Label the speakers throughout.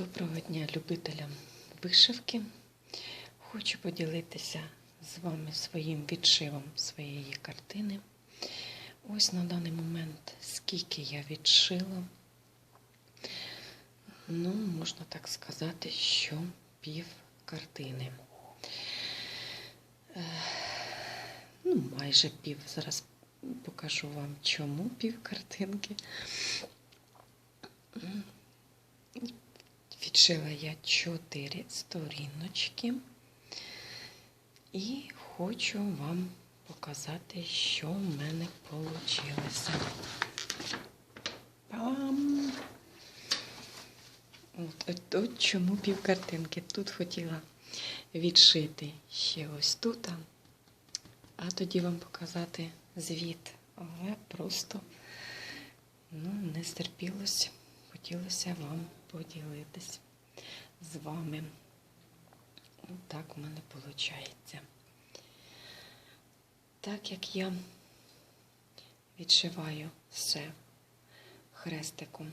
Speaker 1: Доброго дня любителям вишивки. Хочу поділитися з вами своїм відшивом своєї картини. Ось на даний момент, скільки я відшила. Ну, можна так сказати, що пів картини. Е, Ну, майже пів. Зараз покажу вам, чому пів картинки. Відшила я чотири сторіночки і хочу вам показати, що в мене вийшло. Пам! От, от, от чому пів картинки. Тут хотіла відшити ще ось тут, а тоді вам показати звіт. Але просто ну, не стерпілося хотілося вам поділитись з вами. Так у мене виходить. Так як я відшиваю все хрестиком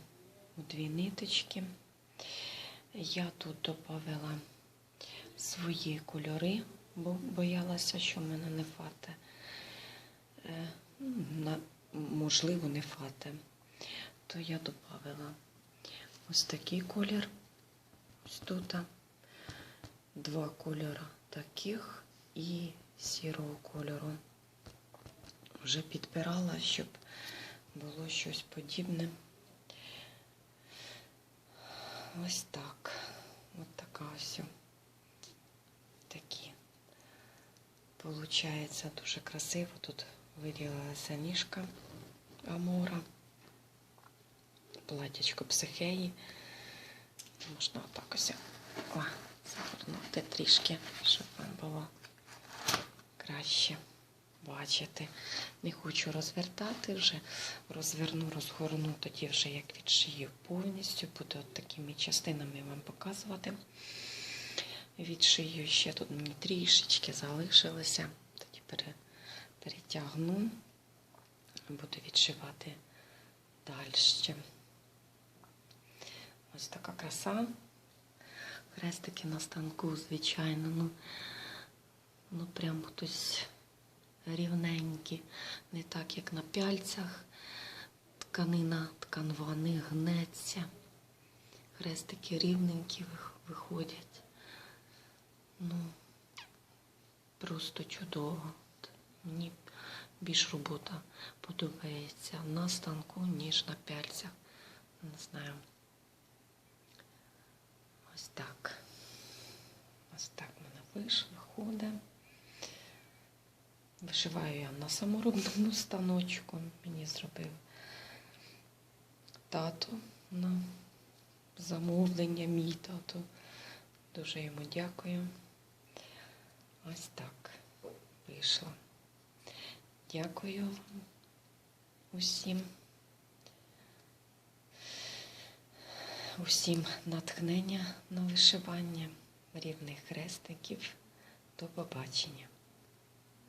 Speaker 1: у дві ниточки, я тут додала свої кольори, бо боялася, що в мене не фате. Можливо, не фате то я додала ось такий колір. Ось тут два кольори таких і сірого кольору. Вже підбирала, щоб було щось подібне. Ось так. Ось така ось. Такі. Получається дуже красиво. Тут виділилася ніжка амора платячко психеї. Можна отак ось о, загорнути трішки, щоб вам було краще бачити. Не хочу розвертати вже, розверну, розгорну, тоді вже як відшию повністю, буду от такими частинами вам показувати. Відшию ще тут мені трішечки залишилося, тоді перетягну, буду відшивати далі. Ось така краса. Хрестики на станку, звичайно, ну, ну прям хтось рівненькі, не так, як на пяльцях. Тканина тканва не гнеться. Хрестики рівненькі виходять. Ну, просто чудово. Мені більш робота подобається на станку, ніж на пяльцях. Не знаю. Ось так. Ось так в мене вийшло, виходить. Вишиваю я на саморобному станочку. Мені зробив тато на замовлення, мій тато. Дуже йому дякую. Ось так вийшло. Дякую усім. Усім натхнення на вишивання рівних хрестиків. До побачення!